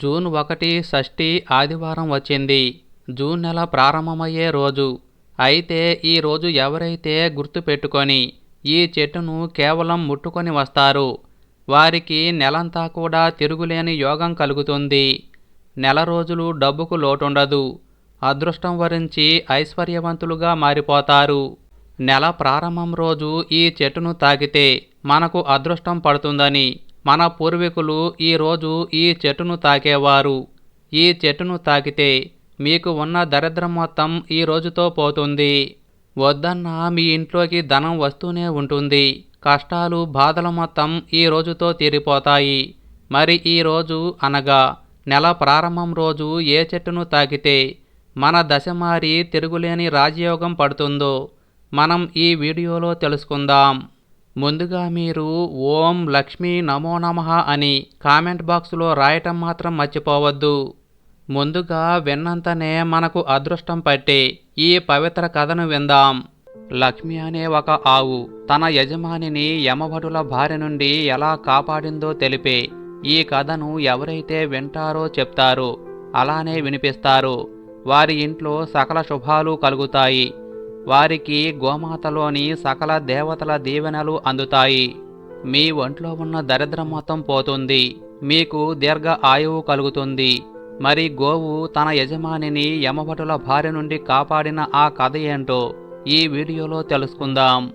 June ఒకటి షష్ఠి ఆదివారం వచ్చింది. జూన్ నెల ప్రారంభమయ్యే రోజు. అయితే ఈ రోజు ఎవరైతే గుర్తుపెట్టుకొని ఈ చెట్టును కేవలం ముట్టుకొని వస్తారు. వారికి నెలంతా కూడా తిరుగులేని యోగం కలుగుతుంది. నెల రోజులు డబ్బుకు లోటుండదు. అదృష్టం వరించి ఐశ్వర్యవంతులుగా మారిపోతారు. నెల ప్రారంభం రోజు ఈ చెట్టును తాకితే మనకు అదృష్టం పడుతుందని మన పూర్వీకులు ఈరోజు ఈ చెట్టును తాకేవారు. ఈ చెట్టును తాకితే మీకు ఉన్న దరిద్రం మొత్తం ఈ రోజుతో పోతుంది. వద్దన్న మీ ఇంట్లోకి ధనం వస్తూనే ఉంటుంది. కష్టాలు బాధలు మొత్తం ఈ రోజుతో తీరిపోతాయి. మరి ఈ రోజు అనగా నెల ప్రారంభం రోజు ఏ చెట్టును తాకితే మన దశ మారి తిరుగులేని రాజయోగం పడుతుందో మనం ఈ వీడియోలో తెలుసుకుందాం. ముందుగా మీరు ఓం లక్ష్మీ నమో నమ అని కామెంట్ బాక్సులో రాయటం మాత్రం మర్చిపోవద్దు. ముందుగా విన్నంతనే మనకు అదృష్టం పట్టే ఈ పవిత్ర కథను విందాం. లక్ష్మి అనే ఒక ఆవు తన యజమానిని యమభటుల భార్య నుండి ఎలా కాపాడిందో తెలిపే ఈ కథను ఎవరైతే వింటారో చెప్తారో. అలానే వినిపిస్తారు. వారి ఇంట్లో సకల శుభాలు కలుగుతాయి. వారికి గోమాతలోని సకల దేవతల దీవెనలు అందుతాయి. మీ ఒంట్లో ఉన్న దరిద్రం మొత్తం పోతుంది. మీకు దీర్ఘ ఆయువు కలుగుతుంది. మరి గోవు తన యజమానిని యమభటుల భార్య నుండి కాపాడిన ఆ కథ ఏంటో ఈ వీడియోలో తెలుసుకుందాం.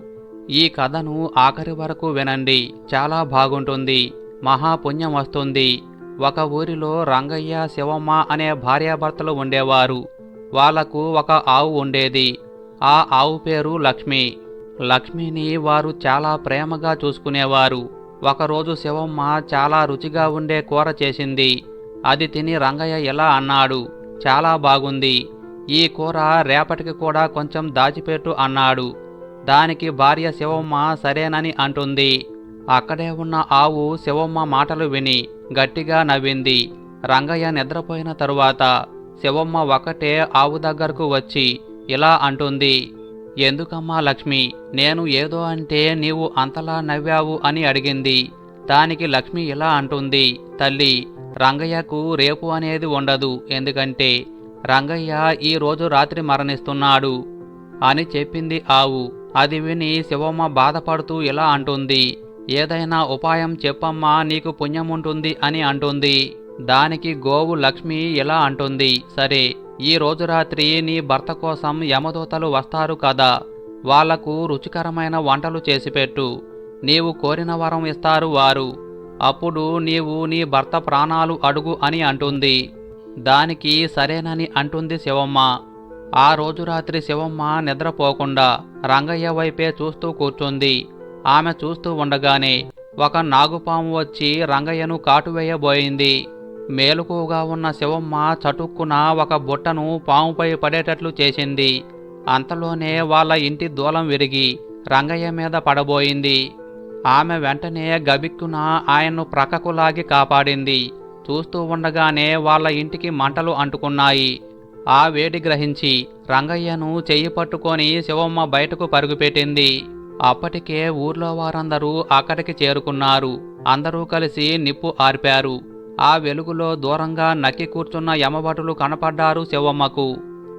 ఈ కథను ఆఖరి వరకు వినండి. చాలా బాగుంటుంది. మహాపుణ్యం వస్తుంది. ఒక ఊరిలో రంగయ్య శివమ్మ అనే భార్యాభర్తలు ఉండేవారు. వాళ్ళకు ఒక ఆవు ఉండేది. ఆ ఆవు పేరు లక్ష్మి. లక్ష్మిని వారు చాలా ప్రేమగా చూసుకునేవారు. ఒకరోజు శివమ్మ చాలా రుచిగా ఉండే కూర చేసింది. అది తిని రంగయ్య ఇలా అన్నాడు చాలా బాగుంది. ఈ కూర రేపటికి కూడా కొంచెం దాచిపెట్టు అన్నాడు. దానికి భార్య శివమ్మ సరేనని అంటుంది. అక్కడే ఉన్న ఆవు శివమ్మ మాటలు విని గట్టిగా నవ్వింది. రంగయ్య నిద్రపోయిన తరువాత శివమ్మ ఒకటే ఆవు దగ్గరకు వచ్చి ఇలా అంటుంది. ఎందుకమ్మా లక్ష్మి నేను ఏదో అంటే నీవు అంతలా నవ్వావు అని అడిగింది. దానికి లక్ష్మి ఇలా అంటుంది. తల్లి రంగయ్యకు రేపు అనేది ఉండదు. ఎందుకంటే రంగయ్య ఈ రోజు రాత్రి మరణిస్తున్నాడు అని చెప్పింది ఆవు. అది విని శివమ్మ బాధపడుతూ ఇలా అంటుంది. ఏదైనా ఉపాయం చెప్పమ్మా నీకు పుణ్యముంటుంది అని అంటుంది. దానికి గోవు లక్ష్మి ఇలా అంటుంది. సరే ఈ రోజు రాత్రి నీ భర్త కోసం యమదూతలు వస్తారు కదా. వాళ్ళకు రుచికరమైన వంటలు చేసిపెట్టు నీవు కోరిన వరం ఇస్తారు వారు. అప్పుడు నీవు నీ భర్త ప్రాణాలు అడుగు అని అంటుంది. దానికి సరేనని అంటుంది శివమ్మ. ఆ రోజు రాత్రి శివమ్మ నిద్రపోకుండా రంగయ్య వైపే చూస్తూ కూర్చుంది. ఆమె చూస్తూ ఉండగానే ఒక నాగుపాము వచ్చి రంగయ్యను కాటువేయబోయింది మేలుకుగా ఉన్న శివమ్మ చటుక్కున ఒక బుట్టను పాముపై పడేటట్లు చేసింది. అంతలోనే వాళ్ళ ఇంటి దూలం విరిగి రంగయ్య మీద పడబోయింది. ఆమె వెంటనే గబిక్కున ఆయన్ను ప్రక్కకు లాగి కాపాడింది. చూస్తూ ఉండగానే వాళ్ళ ఇంటికి మంటలు అంటుకున్నాయి. ఆ వేడి గ్రహించి రంగయ్యను చెయ్యి పట్టుకొని శివమ్మ బయటకు పరుగుపెట్టింది. అప్పటికే ఊర్లో వారందరూ అక్కడికి చేరుకున్నారు. అందరూ కలిసి నిప్పు ఆర్పారు. ఆ వెలుగులో దూరంగా నక్కి కూర్చున్న యమభటులు కనపడ్డారు శివమ్మకు.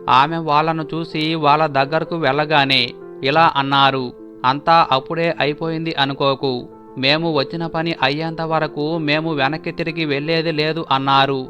ఆమె వాళ్ళను చూసి వాళ్ళ దగ్గరకు వెళ్ళగానే ఇలా అన్నారు అంతా అప్పుడే అయిపోయింది అనుకోకు. మేము వచ్చిన పని అయ్యేంత వరకు మేము వెనక్కి తిరిగి వెళ్ళేది లేదు అన్నారు.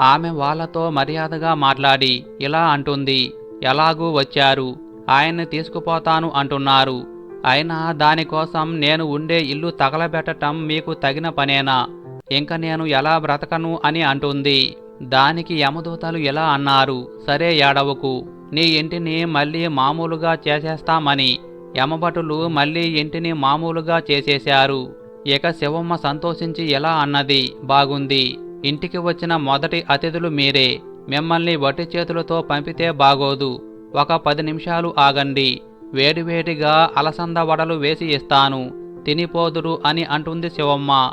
ఆమె వాళ్ళతో మర్యాదగా మాట్లాడి ఇలా అంటుంది ఎలాగూ వచ్చారు ఆయన్ని తీసుకుపోతాను అంటున్నారు. అయినా దానికోసం నేను ఉండే ఇల్లు తగలబెట్టటం మీకు తగిన పనేనా? ఇంక నేను ఎలా బ్రతకను? అని అంటుంది. దానికి యమదూతలు ఎలా అన్నారు? సరే ఏడవకు. నీ ఇంటిని మళ్ళీ మామూలుగా చేసేస్తామని. యమభటులు మళ్ళీ ఇంటిని మామూలుగా చేసేశారు. ఇక శివమ్మ సంతోషించి ఎలా అన్నది? బాగుంది. ఇంటికి వచ్చిన మొదటి అతిథులు మీరే. మిమ్మల్ని వట్టి చేతులతో పంపితే బాగోదు. ఒక పది నిమిషాలు ఆగండి. వేడివేడిగా అలసంద వడలు వేసి ఇస్తాను. తినిపోదురు అని అంటుంది శివమ్మ.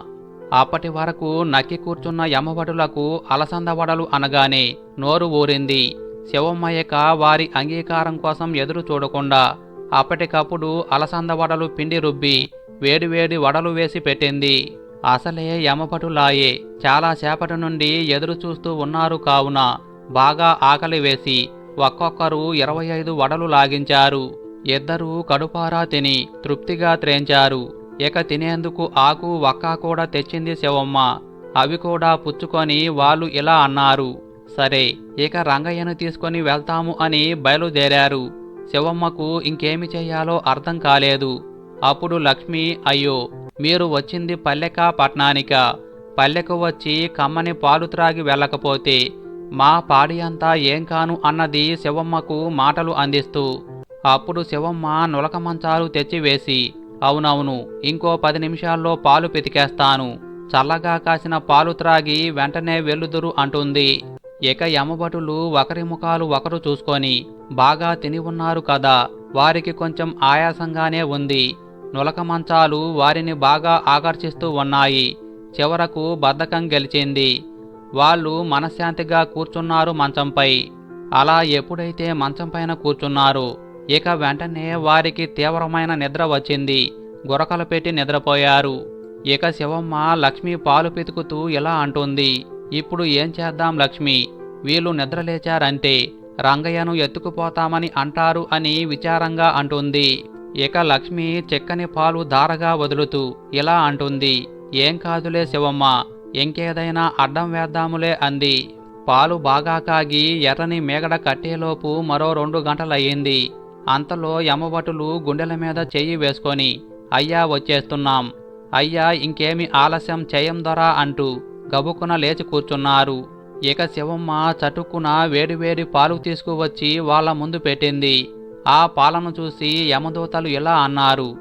అప్పటి వరకు నక్కి కూర్చున్న యమవటులకు అలసంద వడలు అనగానే నోరు ఊరింది. శివమయ్యక వారి అంగీకారం కోసం ఎదురు చూడకుండా అప్పటికప్పుడు అలసంద వడలు పిండి రుబ్బి వేడివేడి వడలు వేసి పెట్టింది. అసలే యమపటులాయే చాలా సేపటి నుండి ఎదురు చూస్తూ ఉన్నారు కావున బాగా ఆకలి వేసి ఒక్కొక్కరు ఇరవై ఐదు వడలు లాగించారు. ఇద్దరూ కడుపారా తిని తృప్తిగా త్రేంచారు. ఇక తినేందుకు ఆకు వక్క కూడా తెచ్చింది శివమ్మ. అవి కూడా పుచ్చుకొని వాళ్ళు ఇలా అన్నారు. సరే ఇక రంగయ్యను తీసుకొని వెళ్తాము అని బయలుదేరారు. శివమ్మకు ఇంకేమి చేయాలో అర్థం కాలేదు. అప్పుడు లక్ష్మి అయ్యో మీరు వచ్చింది పల్లెక పట్నానిక. పల్లెకు వచ్చి కమ్మని పాలు త్రాగి వెళ్ళకపోతే మా పాడి అంతా ఏం కాను అన్నది శివమ్మకు మాటలు అందిస్తూ అప్పుడు శివమ్మ నులక మంచాలు తెచ్చివేసి అవునవును ఇంకో పది నిమిషాల్లో పాలు పితికేస్తాను. చల్లగా కాసిన పాలు త్రాగి వెంటనే వెళ్ళుదురు అంటుంది. ఇక యమభటులు ఒకరి ముఖాలు ఒకరు చూసుకొని బాగా తిని ఉన్నారు కదా వారికి కొంచెం ఆయాసంగానే ఉంది. నులక మంచాలు వారిని బాగా ఆకర్షిస్తూ ఉన్నాయి. చివరకు బద్ధకం గెలిచింది. వాళ్ళు మనశ్శాంతిగా కూర్చున్నారు మంచంపై. అలా ఎప్పుడైతే మంచం పైన కూర్చున్నారు ఇక వెంటనే వారికి తీవ్రమైన నిద్ర వచ్చింది. గురకలు పెట్టి నిద్రపోయారు. ఇక శివమ్మ లక్ష్మి పాలు పితుకుతూ ఇలా అంటుంది. ఇప్పుడు ఏం చేద్దాం లక్ష్మి? వీళ్ళు నిద్రలేచారంటే రంగయ్యను ఎత్తుకుపోతామని అంటారు అని విచారంగా అంటుంది. ఇక లక్ష్మి చెక్కని పాలు ధారగా వదులుతూ ఇలా అంటుంది. ఏం కాదులే శివమ్మ ఇంకేదైనా అడ్డం వేద్దాములే అంది. పాలు బాగా కాగి ఎర్రని మేగడ కట్టేలోపు మరో రెండు గంటలయ్యింది. అంతలో యమభటులు గుండెల మీద చెయ్యి వేసుకొని అయ్యా వచ్చేస్తున్నాం. అయ్యా ఇంకేమి ఆలస్యం చేయం దొరా అంటూ గబుకున లేచి కూర్చున్నారు. ఇక శివమ్మ చటుక్కున వేడివేడి పాలు తీసుకువచ్చి వాళ్ళ ముందు పెట్టింది. ఆ పాలను చూసి యమదూతలు ఇలా అన్నారు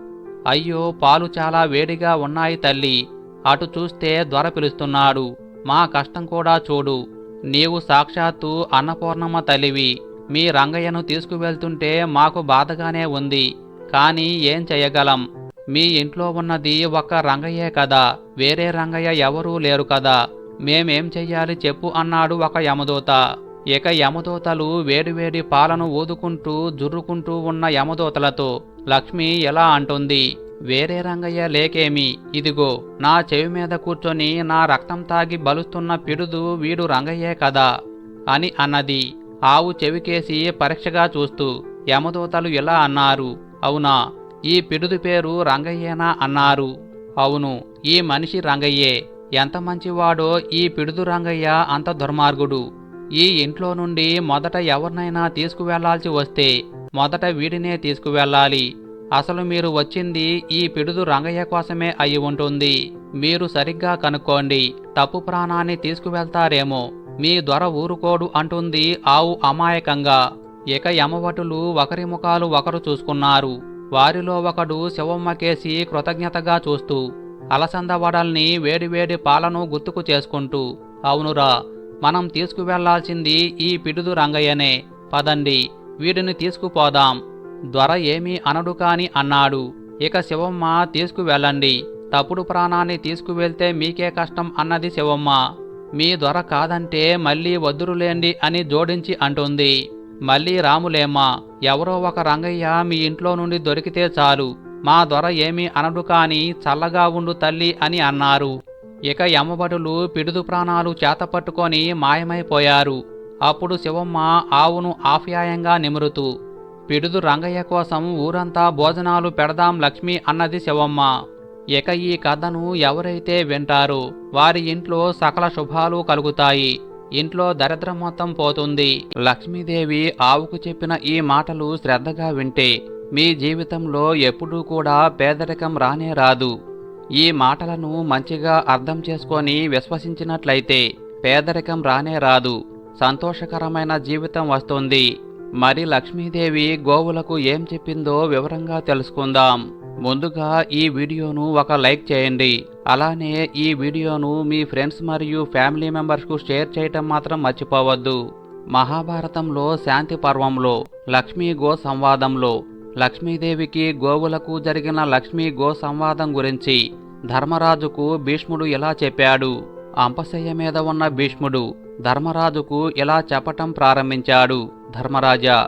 అయ్యో పాలు చాలా వేడిగా ఉన్నాయి తల్లి. అటు చూస్తే దొర పిలుస్తున్నాడు. మా కష్టం కూడా చూడు. నీవు సాక్షాత్తు అన్నపూర్ణమ్మ తల్లివి. మీ రంగయ్యను తీసుకువెళ్తుంటే మాకు బాధగానే ఉంది. కానీ ఏం చేయగలం? మీ ఇంట్లో ఉన్నది ఒక్క రంగయ్యే కదా. వేరే రంగయ్య ఎవరూ లేరు కదా. మేమేం చెయ్యాలి చెప్పు అన్నాడు ఒక యమదూత. ఇక యమదూతలు వేడివేడి పాలను ఊదుకుంటూ జుర్రుకుంటూ ఉన్న యమదూతలతో లక్ష్మి ఎలా అంటుంది? వేరే రంగయ్య లేకేమి? ఇదిగో నా చెవి మీద కూర్చొని నా రక్తం తాగి బలుస్తున్న పిడుదు వీడు రంగయ్యే కదా అని అన్నది. ఆవు చెవికేసి పరీక్షగా చూస్తూ యమదూతలు ఇలా అన్నారు అవునా ఈ పిడుదు పేరు రంగయ్యేనా అన్నారు. అవును ఈ మనిషి రంగయ్యే ఎంత మంచివాడో ఈ పిడుదు రంగయ్య అంత దుర్మార్గుడు. ఈ ఇంట్లో నుండి మొదట ఎవరినైనా తీసుకువెళ్ళాల్సి వస్తే మొదట వీడినే తీసుకువెళ్ళాలి. అసలు మీరు వచ్చింది ఈ పిడుదు రంగయ్య కోసమే అయి ఉంటుంది. మీరు సరిగ్గా కనుక్కోండి తప్పు ప్రాణాన్ని తీసుకువెళ్తారేమో. మీ దొర ఊరుకోడు అంటుంది ఆవు అమాయకంగా. ఇక యమవటులు ఒకరి ముఖాలు ఒకరు చూసుకున్నారు. వారిలో ఒకడు శివమ్మకేసి కృతజ్ఞతగా చూస్తూ అలసంద వడల్ని వేడివేడి పాలను గుర్తుకు చేసుకుంటూ అవునురా మనం తీసుకువెళ్ళాల్సింది ఈ పిడుదు రంగయ్యనే పదండి వీడిని తీసుకుపోదాం. దొర ఏమీ అనడు కాని అన్నాడు. ఇక శివమ్మ తీసుకువెళ్ళండి తప్పుడు ప్రాణాన్ని తీసుకువెళ్తే మీకే కష్టం అన్నది శివమ్మ. మీ దొర కాదంటే మళ్ళీ వద్దురులేండి అని జోడించి అంటుంది. మళ్ళీ రాములేమ్మా ఎవరో ఒక రంగయ్య మీ ఇంట్లో నుండి దొరికితే చాలు. మా దొర ఏమీ అనడు కాని చల్లగా ఉండు తల్లి అని అన్నారు. ఇక యమభటులు పిడుదు ప్రాణాలు చేతపట్టుకొని మాయమైపోయారు. అప్పుడు శివమ్మ ఆవును ఆప్యాయంగా నిమురుతూ పిడుదు రంగయ్య కోసం ఊరంతా భోజనాలు పెడదాం లక్ష్మి అన్నది శివమ్మ. ఇక ఈ కథను ఎవరైతే వింటారో వారి ఇంట్లో సకల శుభాలు కలుగుతాయి. ఇంట్లో దరిద్రం మొత్తం పోతుంది. లక్ష్మీదేవి ఆవుకు చెప్పిన ఈ మాటలు శ్రద్ధగా వింటే మీ జీవితంలో ఎప్పుడూ కూడా పేదరికం రానే రాదు. ఈ మాటలను మంచిగా అర్థం చేసుకొని విశ్వసించినట్లయితే పేదరికం రానే రాదు. సంతోషకరమైన జీవితం వస్తుంది. మరి లక్ష్మీదేవి గోవులకు ఏం చెప్పిందో వివరంగా తెలుసుకుందాం. ముందుగా ఈ వీడియోను ఒక లైక్ చేయండి. అలానే ఈ వీడియోను మీ ఫ్రెండ్స్ మరియు ఫ్యామిలీ మెంబర్స్కు షేర్ చేయటం మాత్రం మర్చిపోవద్దు. మహాభారతంలో శాంతి పర్వంలో లక్ష్మీ గో సంవాదంలో లక్ష్మీదేవికి గోవులకు జరిగిన లక్ష్మీ గో సంవాదం గురించి ధర్మరాజుకు భీష్ముడు ఇలా చెప్పాడు. అంపశయ్య మీద ఉన్న భీష్ముడు ధర్మరాజుకు ఇలా చెప్పటం ప్రారంభించాడు. ధర్మరాజా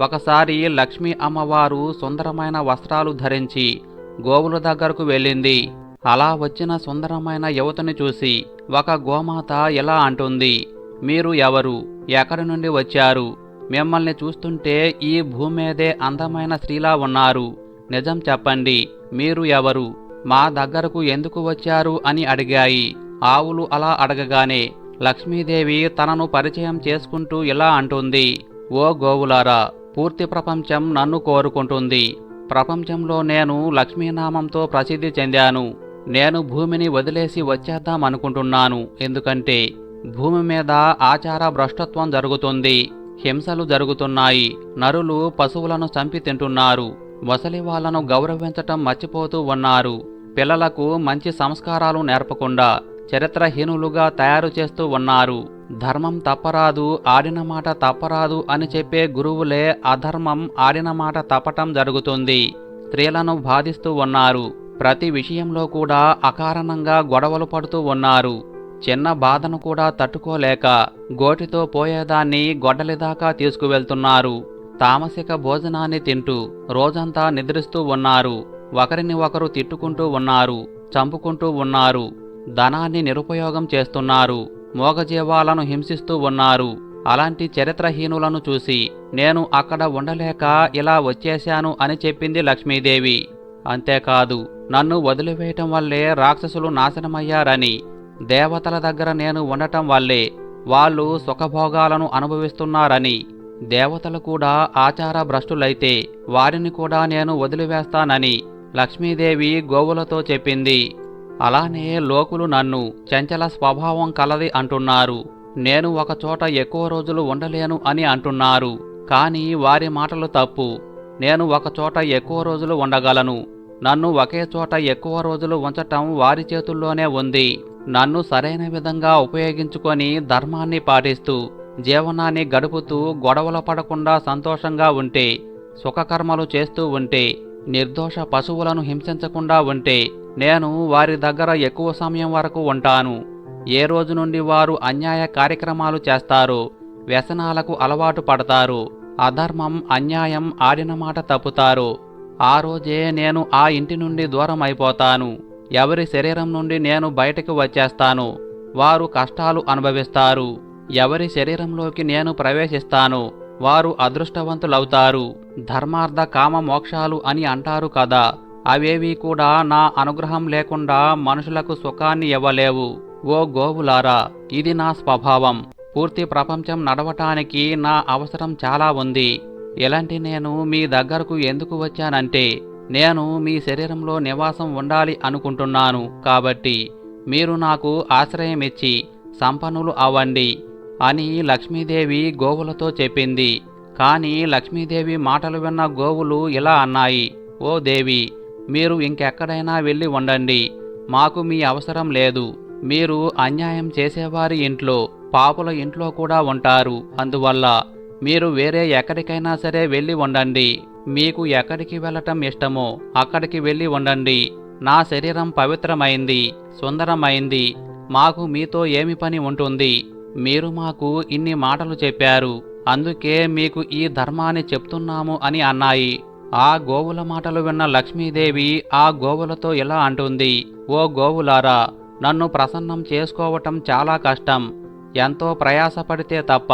ఒకసారి లక్ష్మీ అమ్మవారు సుందరమైన వస్త్రాలు ధరించి గోవుల దగ్గరకు వెళ్ళింది. అలా వచ్చిన సుందరమైన యువతని చూసి ఒక గోమాత ఇలా అంటుంది మీరు ఎవరు? ఎక్కడి నుండి వచ్చారు? మిమ్మల్ని చూస్తుంటే ఈ భూమి మీదే అందమైన స్త్రీలా ఉన్నారు. నిజం చెప్పండి మీరు ఎవరు? మా దగ్గరకు ఎందుకు వచ్చారు? అని అడిగాయి. ఆవులు అలా అడగగానే లక్ష్మీదేవి తనను పరిచయం చేసుకుంటూ ఇలా అంటుంది ఓ గోవులారా పూర్తి ప్రపంచం నన్ను కోరుకుంటుంది. ప్రపంచంలో నేను లక్ష్మీనామంతో ప్రసిద్ధి చెందాను. నేను భూమిని వదిలేసి వచ్చేద్దాం అనుకుంటున్నాను. ఎందుకంటే భూమి మీద ఆచార భ్రష్టత్వం జరుగుతుంది. హింసలు జరుగుతున్నాయి. నరులు పశువులను చంపి తింటున్నారు. ముసలి వాళ్ళను గౌరవించటం మర్చిపోతూ ఉన్నారు. పిల్లలకు మంచి సంస్కారాలు నేర్పకుండా చరిత్రహీనులుగా తయారు చేస్తూ ఉన్నారు. ధర్మం తప్పరాదు ఆడిన మాట తప్పరాదు అని చెప్పే గురువులే అధర్మం ఆడిన మాట తప్పటం జరుగుతుంది. స్త్రీలను బాధిస్తూ ఉన్నారు. ప్రతి విషయంలో కూడా అకారణంగా గొడవలు పడుతూ ఉన్నారు. చిన్న బాధను కూడా తట్టుకోలేక గోటితో పోయేదాన్ని గొడ్డలిదాకా తీసుకువెళ్తున్నారు. తామసిక భోజనాన్ని తింటూ రోజంతా నిద్రిస్తూ ఉన్నారు. ఒకరిని ఒకరు తిట్టుకుంటూ ఉన్నారు చంపుకుంటూ ఉన్నారు. ధనాన్ని నిరుపయోగం చేస్తున్నారు. మోగజీవాలను హింసిస్తూ ఉన్నారు. అలాంటి చరిత్రహీనులను చూసి నేను అక్కడ ఉండలేక ఇలా వచ్చేశాను అని చెప్పింది లక్ష్మీదేవి. అంతేకాదు నన్ను వదిలివేయటం వల్లే రాక్షసులు నాశనమయ్యారని దేవతల దగ్గర నేను ఉండటం వల్లే వాళ్ళు సుఖభోగాలను అనుభవిస్తున్నారని దేవతలు కూడా ఆచార భ్రష్టులైతే వారిని కూడా నేను వదిలివేస్తానని లక్ష్మీదేవి గోవులతో చెప్పింది. అలానే లోకులు నన్ను చంచల స్వభావం కలది అంటున్నారు. నేను ఒకచోట ఎక్కువ రోజులు ఉండలేను అని అంటున్నారు. కానీ వారి మాటలు తప్పు. నేను ఒకచోట ఎక్కువ రోజులు ఉండగలను. నన్ను ఒకే చోట ఎక్కువ రోజులు ఉంచటం వారి చేతుల్లోనే ఉంది. నన్ను సరైన విధంగా ఉపయోగించుకొని ధర్మాన్ని పాటిస్తూ జీవనాన్ని గడుపుతూ గొడవలు పడకుండా సంతోషంగా ఉంటే సుఖకర్మలు చేస్తూ ఉంటే నిర్దోష పశువులను హింసించకుండా ఉంటే నేను వారి దగ్గర ఎక్కువ సమయం వరకు ఉంటాను. ఏ రోజు నుండి వారు అన్యాయ కార్యక్రమాలు చేస్తారు వ్యసనాలకు అలవాటు పడతారు అధర్మం అన్యాయం ఆడిన మాట తప్పుతారు ఆ రోజే నేను ఆ ఇంటి నుండి దూరం అయిపోతాను ఎవరి శరీరం నుండి నేను బయటకు వచ్చేస్తాను వారు కష్టాలు అనుభవిస్తారు. ఎవరి శరీరంలోకి నేను ప్రవేశిస్తాను వారు అదృష్టవంతులవుతారు. ధర్మార్థ కామ మోక్షాలు అని అంటారు కదా. అవేవి కూడా నా అనుగ్రహం లేకుండా మనుషులకు సుఖాన్ని ఇవ్వలేవు. ఓ గోవులారా ఇది నా స్వభావం. పూర్తి ప్రపంచం నడవటానికి నా అవసరం చాలా ఉంది. ఇలాంటి నేను మీ దగ్గరకు ఎందుకు వచ్చానంటే నేను మీ శరీరంలో నివాసం ఉండాలి అనుకుంటున్నాను కాబట్టి. మీరు నాకు ఆశ్రయం ఇచ్చి సంపన్నులు అవ్వండి. అని లక్ష్మీదేవి గోవులతో చెప్పింది. కానీ లక్ష్మీదేవి మాటలు విన్న గోవులు ఇలా అన్నాయి ఓ దేవి మీరు ఇంకెక్కడైనా వెళ్ళి ఉండండి. మాకు మీ అవసరం లేదు. మీరు అన్యాయం చేసేవారి ఇంట్లో పాపుల ఇంట్లో కూడా ఉంటారు. అందువల్ల మీరు వేరే ఎక్కడికైనా సరే వెళ్ళి ఉండండి. మీకు ఎక్కడికి వెళ్ళటం ఇష్టమో అక్కడికి వెళ్ళి ఉండండి. నా శరీరం పవిత్రమైంది సుందరమైంది. మాకు మీతో ఏమి పని ఉంటుంది? మీరు మాకు ఇన్ని మాటలు చెప్పారు అందుకే మీకు ఈ ధర్మాన్ని చెప్తున్నాము అని అన్నాయి. ఆ గోవుల మాటలు విన్న లక్ష్మీదేవి ఆ గోవులతో ఇలా అంటుంది ఓ గోవులారా నన్ను ప్రసన్నం చేసుకోవటం చాలా కష్టం. ఎంతో ప్రయాసపడితే తప్ప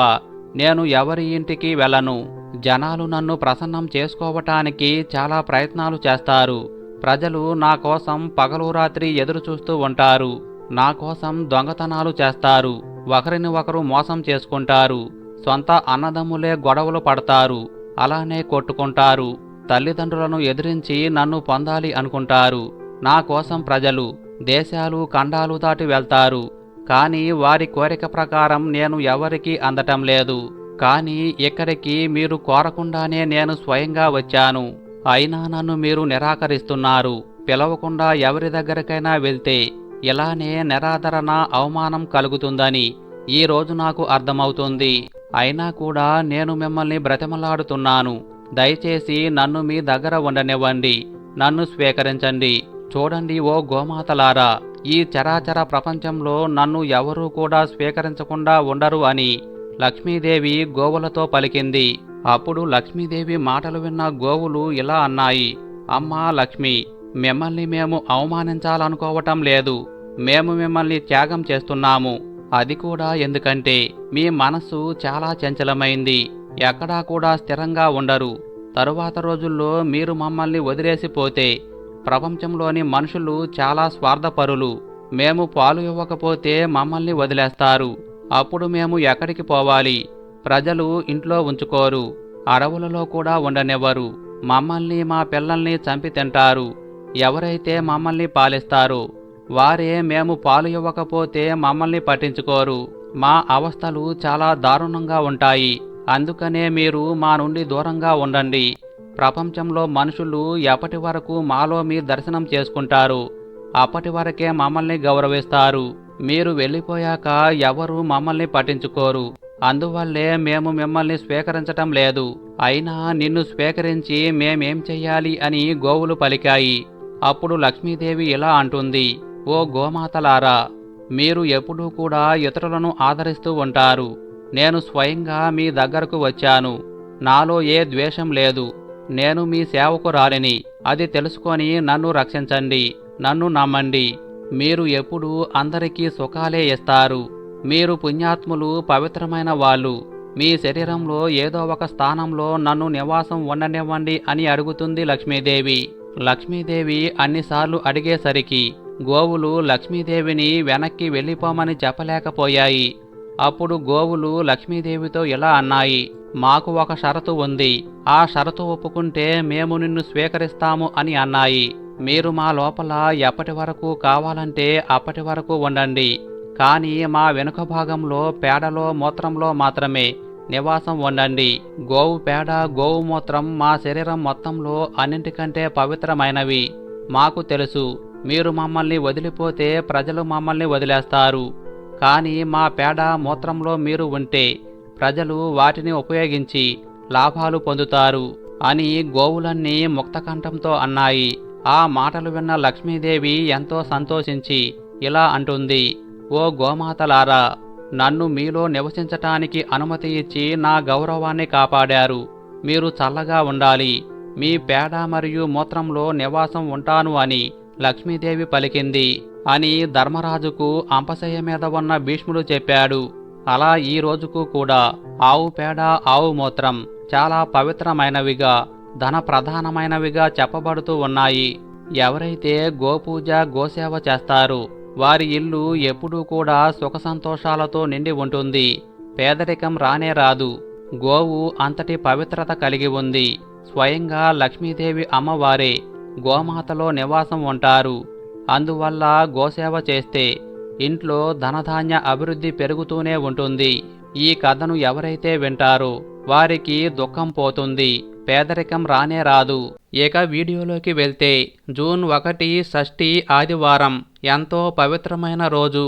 నేను ఎవరి ఇంటికి వెళ్ళను. జనాలు నన్ను ప్రసన్నం చేసుకోవటానికి చాలా ప్రయత్నాలు చేస్తారు. ప్రజలు నా కోసం పగలు రాత్రి ఎదురు చూస్తూ ఉంటారు. నా కోసం దొంగతనాలు చేస్తారు. ఒకరిని ఒకరు మోసం చేసుకుంటారు. సొంత అన్నదమ్ములే గొడవలు పడతారు. అలానే కొట్టుకుంటారు. తల్లిదండ్రులను ఎదిరించి నన్ను పొందాలి అనుకుంటారు. నా కోసం ప్రజలు దేశాలు ఖండాలు దాటి వెళ్తారు. కానీ వారి కోరిక ప్రకారం నేను ఎవరికీ అందటం లేదు. కానీ ఇక్కడికి మీరు కోరకుండానే నేను స్వయంగా వచ్చాను. అయినా నన్ను మీరు నిరాకరిస్తున్నారు. పిలవకుండా ఎవరి దగ్గరికైనా వెళ్తే ఇలానే నిరాదరణ అవమానం కలుగుతుందని ఈ రోజు నాకు అర్థమవుతుంది. అయినా కూడా నేను మిమ్మల్ని బ్రతిమలాడుతున్నాను. దయచేసి నన్ను మీ దగ్గర ఉండనివ్వండి. నన్ను స్వీకరించండి. చూడండి ఓ గోమాతలారా ఈ చరాచర ప్రపంచంలో నన్ను ఎవరూ కూడా స్వీకరించకుండా ఉండరు అని లక్ష్మీదేవి గోవులతో పలికింది. అప్పుడు లక్ష్మీదేవి మాటలు విన్న గోవులు ఇలా అన్నాయి. అమ్మా లక్ష్మి మిమ్మల్ని మేము అవమానించాలనుకోవటం లేదు. మేము మిమ్మల్ని త్యాగం చేస్తున్నాము. అది కూడా ఎందుకంటే మీ మనస్సు చాలా చంచలమైంది. ఎక్కడా కూడా స్థిరంగా ఉండరు. తరువాత రోజుల్లో మీరు మమ్మల్ని వదిలేసిపోతే ప్రపంచంలోని మనుషులు చాలా స్వార్థపరులు. మేము పాలు ఇవ్వకపోతే మమ్మల్ని వదిలేస్తారు. అప్పుడు మేము ఎక్కడికి పోవాలి? ప్రజలు ఇంట్లో ఉంచుకోరు. అడవులలో కూడా ఉండనివ్వరు. మమ్మల్ని మా పిల్లల్ని చంపి తింటారు. ఎవరైతే మమ్మల్ని పాలిస్తారు వారే మేము పాలు ఇవ్వకపోతే మమ్మల్ని పట్టించుకోరు. మా అవస్థలు చాలా దారుణంగా ఉంటాయి. అందుకనే మీరు మా నుండి దూరంగా ఉండండి. ప్రపంచంలో మనుషులు ఎప్పటి వరకు మాలో మీ దర్శనం చేసుకుంటారు? అప్పటి వరకే మమ్మల్ని గౌరవిస్తారు. మీరు వెళ్ళిపోయాక ఎవరు మమ్మల్ని పట్టించుకోరు. అందువల్లే మేము మిమ్మల్ని స్వీకరించటం లేదు. అయినా నిన్ను స్వీకరించి మేమేం చెయ్యాలి అని గోవులు పలికాయి. అప్పుడు లక్ష్మీదేవి ఇలా అంటుంది ఓ గోమాతలారా మీరు ఎప్పుడూ కూడా ఇతరులను ఆదరిస్తూ ఉంటారు. నేను స్వయంగా మీ దగ్గరకు వచ్చాను. నాలో ఏ ద్వేషం లేదు. నేను మీ సేవకురాలిని అది తెలుసుకొని నన్ను రక్షించండి. నన్ను నమ్మండి. మీరు ఎప్పుడూ అందరికీ సుఖాలే ఇస్తారు. మీరు పుణ్యాత్ములు పవిత్రమైన వాళ్ళు. మీ శరీరంలో ఏదో ఒక స్థానంలో నన్ను నివాసం ఉండనివ్వండి అని అడుగుతుంది లక్ష్మీదేవి. లక్ష్మీదేవి అన్నిసార్లు అడిగేసరికి గోవులు లక్ష్మీదేవిని వెనక్కి వెళ్ళిపోమని చెప్పలేకపోయాయి. అప్పుడు గోవులు లక్ష్మీదేవితో ఇలా అన్నాయి మాకు ఒక షరతు ఉంది. ఆ షరతు ఒప్పుకుంటే మేము నిన్ను స్వీకరిస్తాము అని అన్నాయి. మీరు మా లోపల ఎప్పటి వరకు కావాలంటే అప్పటి వరకు ఉండండి. కానీ మా వెనుక భాగంలో పేడలో మూత్రంలో మాత్రమే నివాసం ఉండండి. గోవు పేడ గోవు మూత్రం మా శరీరం మొత్తంలో అన్నింటికంటే పవిత్రమైనవి. మాకు తెలుసు మీరు మమ్మల్ని వదిలిపోతే ప్రజలు మమ్మల్ని వదిలేస్తారు. కానీ మా పేడ మూత్రంలో మీరు ఉంటే ప్రజలు వాటిని ఉపయోగించి లాభాలు పొందుతారు అని గోవులన్నీ ముక్తకంఠంతో అన్నాయి. ఆ మాటలు విన్న లక్ష్మీదేవి ఎంతో సంతోషించి ఇలా అంటుంది ఓ గోమాతలారా నన్ను మీలో నివసించటానికి అనుమతి ఇచ్చి నా గౌరవాన్ని కాపాడారు. మీరు చల్లగా ఉండాలి. మీ పేడ మరియు మూత్రంలో నివాసం ఉంటాను అని లక్ష్మీదేవి పలికింది అని ధర్మరాజుకు అంపశయ్య మీద ఉన్న భీష్ముడు చెప్పాడు. అలా ఈ రోజుకు కూడా ఆవు పేడ ఆవు మూత్రం చాలా పవిత్రమైనవిగా ధన ప్రధానమైనవిగా చెప్పబడుతూ ఉన్నాయి. ఎవరైతే గోపూజ గోసేవ చేస్తారు వారి ఇల్లు ఎప్పుడూ కూడా సుఖ సంతోషాలతో నిండి ఉంటుంది. పేదరికం రానే రాదు. గోవు అంతటి పవిత్రత కలిగి ఉంది. స్వయంగా లక్ష్మీదేవి అమ్మవారే గోమాతలో నివాసం ఉంటారు. అందువల్ల గోసేవ చేస్తే ఇంట్లో ధనధాన్య అభివృద్ధి పెరుగుతూనే ఉంటుంది. ఈ కథను ఎవరైతే వింటారో వారికి దుఃఖం పోతుంది. పేదరికం రానే రాదు. ఇక వీడియోలోకి వెళ్తే జూన్ ఒకటి షష్ఠి ఆదివారం ఎంతో పవిత్రమైన రోజు.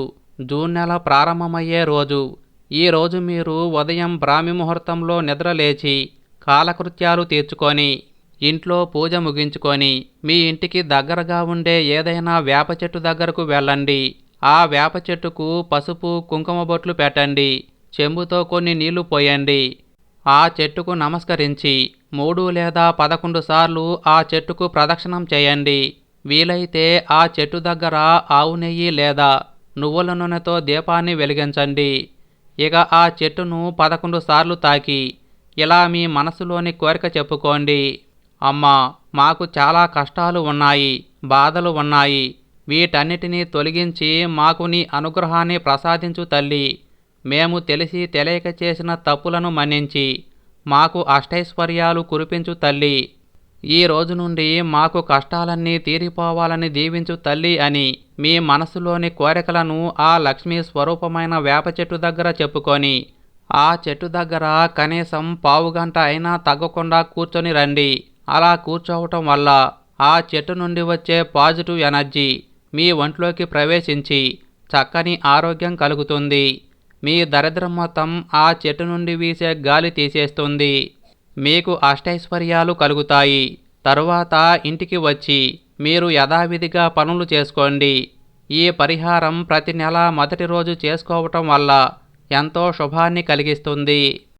జూన్ నెల ప్రారంభమయ్యే రోజు. ఈ రోజు మీరు ఉదయం బ్రాహ్మి ముహూర్తంలో నిద్రలేచి కాలకృత్యాలు తీర్చుకొని ఇంట్లో పూజ ముగించుకొని మీ ఇంటికి దగ్గరగా ఉండే ఏదైనా వేప చెట్టు దగ్గరకు వెళ్ళండి. ఆ వేప చెట్టుకు పసుపు కుంకుమ బొట్లు పెట్టండి. చెంబుతో కొన్ని నీళ్ళు పోయండి. ఆ చెట్టుకు నమస్కరించి మూడు లేదా పదకొండు సార్లు ఆ చెట్టుకు ప్రదక్షిణం చేయండి. వీలైతే ఆ చెట్టు దగ్గర ఆవు నెయ్యి లేదా నువ్వుల నూనెతో దీపాన్ని వెలిగించండి. ఇక ఆ చెట్టును పదకొండు సార్లు తాకి. ఇలా మీ మనసులోని కోరిక చెప్పుకోండి. అమ్మా మాకు చాలా కష్టాలు ఉన్నాయి బాధలు ఉన్నాయి. వీటన్నిటినీ తొలగించి మాకు నీ అనుగ్రహాన్ని ప్రసాదించు తల్లి. మేము తెలిసి తెలియక చేసిన తప్పులను మన్నించి మాకు అష్టైశ్వర్యాలు కురిపించు తల్లి. ఈ రోజు నుండి మాకు కష్టాలన్నీ తీరిపోవాలని దీవించు తల్లి అని మీ మనసులోని కోరికలను ఆ లక్ష్మీ స్వరూపమైన వేప చెట్టు దగ్గర చెప్పుకొని ఆ చెట్టు దగ్గర కనీసం పావుగంట అయినా తగ్గకుండా కూర్చొని రండి. అలా కూర్చోవటం వల్ల ఆ చెట్టు నుండి వచ్చే పాజిటివ్ ఎనర్జీ మీ ఒంట్లోకి ప్రవేశించి చక్కని ఆరోగ్యం కలుగుతుంది. మీ దరిద్రం మొత్తం ఆ చెట్టు నుండి వీసే గాలి తీసేస్తుంది. మీకు అష్టైశ్వర్యాలు కలుగుతాయి. తరువాత ఇంటికి వచ్చి మీరు యథావిధిగా పనులు చేసుకోండి. ఈ పరిహారం ప్రతి నెల మొదటి రోజు చేసుకోవటం వల్ల ఎంతో శుభాన్ని కలిగిస్తుంది.